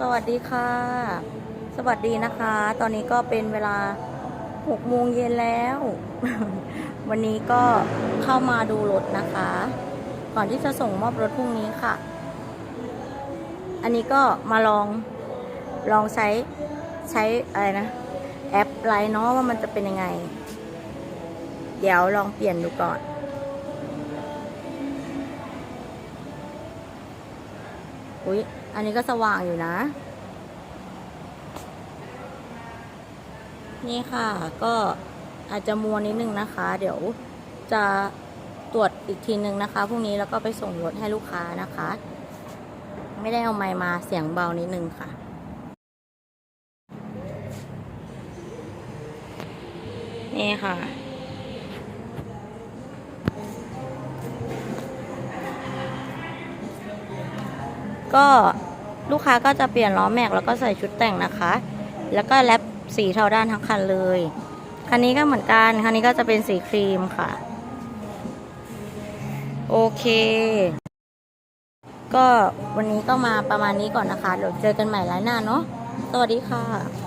สวัสดีค่ะ สวัสดีนะคะ ตอนนี้ก็เป็นเวลา6โมงเย็นแล้ว วันนี้ก็เข้ามาดูรถนะคะ ก่อนที่จะส่งมอบรถพรุ่งนี้ค่ะ อันนี้ก็มาลองลองใช้ใช้อะไรนะ แอปไลน์เนาะว่ามันจะเป็นยังไง เดี๋ยวลองเปลี่ยนดูก่อน อุ๊ย อันนี้ก็สว่างอยู่นะ นี่ค่ะ ก็อาจจะมัวนิดนึงนะคะ เดี๋ยวจะตรวจอีกทีนึงนะคะ พรุ่งนี้แล้วก็ไปส่งรถให้ลูกค้านะคะ ไม่ได้เอาไมมาเสียงเบานิดนึงค่ะนี่ค่ะ ก็ลูกค้าก็จะเปลี่ยนล้อแม็กแล้วก็ใส่ชุดแต่งนะคะ แล้วก็แรปสีเทาด้านทั้งคันเลย คันนี้ก็เหมือนกัน คันนี้ก็จะเป็นสีครีมค่ะ โอเค ก็วันนี้ก็มาประมาณนี้ก่อนนะคะเดี๋ยวเจอกันใหม่ไลน์หน้าเนาะ สวัสดีค่ะ